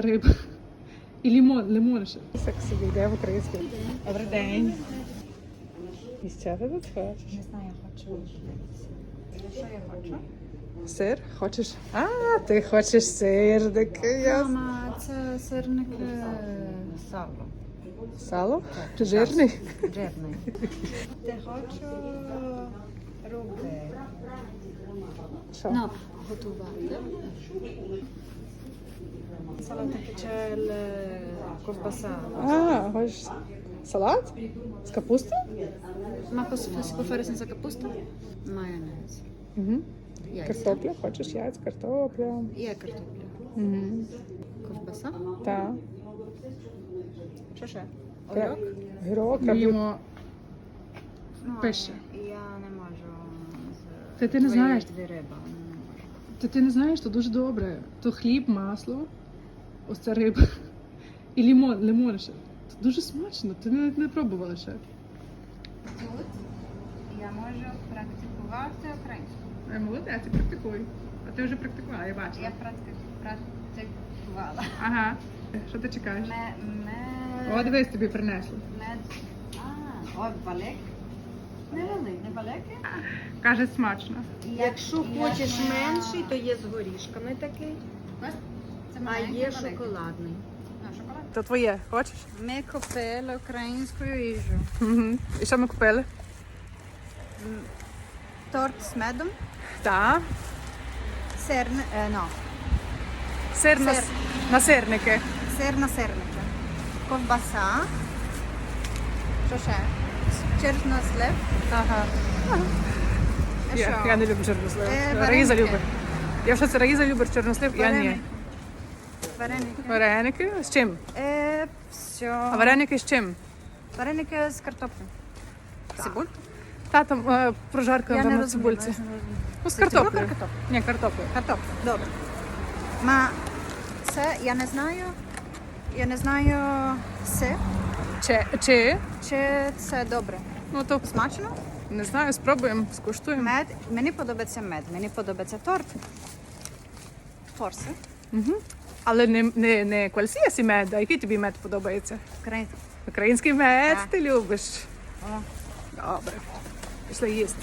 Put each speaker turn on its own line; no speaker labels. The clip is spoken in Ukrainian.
Риба. І лимон, лимон ще. Так собі йде в українську. Добрий день. Що ти тут хочеш?
Не знаю, хочу. Що я хочу?
Сир? Хочеш? А, ти хочеш сирник. Я...
Мама, це сирник е, сало.
Сало? Жирний?
Жирний. Ти хочу руби.
Що?
Ну, готувати. Салат кичель, ковбаса.
А, хочеш салат? З капусти?
Ма скофери senza капуста? Майонез.
Угу.
Яйця.
Картопля, хочеш яйць, картопля.
Є картопля.
Угу.
Ковбаса.
Так.
Що ще? Огірок?
Гірок,
Їмо
Ну, Я не можу. з
Та ти не знаєш.
дві риба.
Та ти не знаєш, то дуже добре. То хліб, масло, ось ця риба. І лимон, лимон ще. Це дуже смачно, ти навіть не пробувала ще.
Тут я можу практикувати українську.
Ай, молодець, практикуй. А ти вже практикувала, я бачила.
Я практикувала.
Ага. Що ти чекаєш?
Ме, ме,
О, дивись, тобі принесли.
мед. А, о, балек. Не вели, не балеки.
Каже, смачно.
Якщо хочеш менший, то є з горішками такий,
Це
а є шоколадний.
А, шоколад.
То твоє, хочеш?
Ми купили українську їжу.
Угу. І що ми купили?
Торт з медом,
Так.
сир, е, no,
Сир,
Сир.
на сирники.
сир на сирники, ковбаса, що ще? Чорнослив.
Ага. Я, я не люблю чорнослив.
Е,
Раїза любить. Я що це Раїза любить чорнослив, я ні.
Вареники. Вареники.
З чим?
Е, все.
А вареники з чим?
Вареники з картоплею. Цибуль?
Та там е, прожарка
Я не
на
розумію.
цибульці.
я не розумію.
Ну, з
Це цибуля
картоплею.
картопля?
Ні, картоплею.
Картопля, добре. Ма це я не знаю. Я не знаю це,
Чи, чи?
чи це добре.
Ну то
Смачно?
не знаю, спробуємо, скуштуємо.
Мед. Мені подобається мед, мені подобається торт. Форси.
Угу. Але не, не, не квальсіасі мед, а який тобі мед подобається?
Український.
Український мед
Так.
ти любиш.
О.
Добре. Пішли їсти.